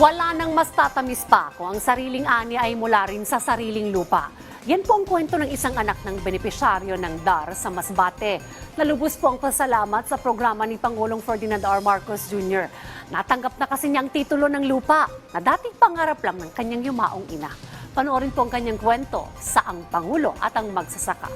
Wala nang mas tatamis pa kung ang sariling ani ay mula rin sa sariling lupa. Yan po ang kwento ng isang anak ng benepisyaryo ng DAR sa Masbate. Nalubos po ang pasalamat sa programa ni Pangulong Ferdinand R. Marcos Jr. Natanggap na kasi niya ang titulo ng lupa na dating pangarap lang ng kanyang yumaong ina. Panoorin po ang kanyang kwento sa Ang Pangulo at ang Magsasaka.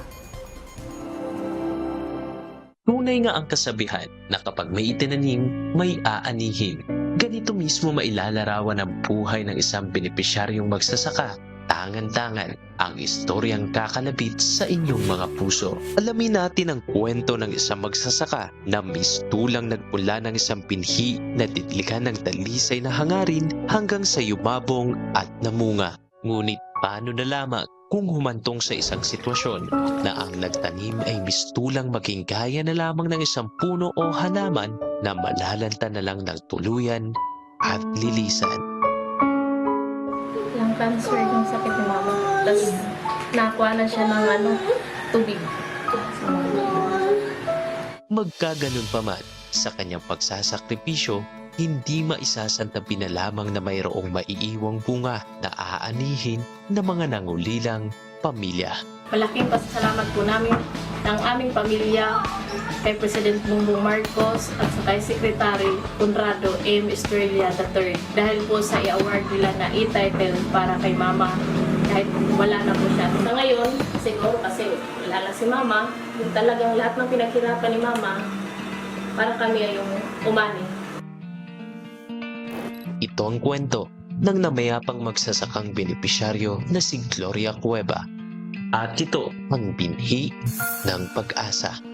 Tunay nga ang kasabihan na kapag may itinanim, may aanihin. Ganito mismo mailalarawan ang buhay ng isang benepisyaryong magsasaka. Tangan-tangan ang istoryang kakalabit sa inyong mga puso. Alamin natin ang kwento ng isang magsasaka na mistulang nagmula ng isang pinhi na titlikan ng talisay na hangarin hanggang sa yumabong at namunga. Ngunit paano na lamang kung humantong sa isang sitwasyon na ang nagtanim ay mistulang maging gaya na lamang ng isang puno o halaman na malalanta na lang ng tuluyan at lilisan. Yung cancer yung sakit ni mama. Tapos nakuha na siya ng ano, tubig. Magkaganon pa man sa kanyang pagsasakripisyo, hindi maisasantabi na lamang na mayroong maiiwang bunga na aanihin ng mga nangulilang pamilya. malaking pasasalamat po namin ng aming pamilya kay President Bongbong Marcos at sa kay Secretary Conrado M. Estrella III dahil po sa i-award nila na e-title para kay mama kahit wala na po siya. Sa ngayon, siguro kasi wala na si mama, yung talagang lahat ng pinaghirapan ni mama, para kami ay yung umani. Ito ang kwento ng namayapang magsasakang benepisyaryo na si Gloria Cueva. At ito ang binhi ng pag-asa.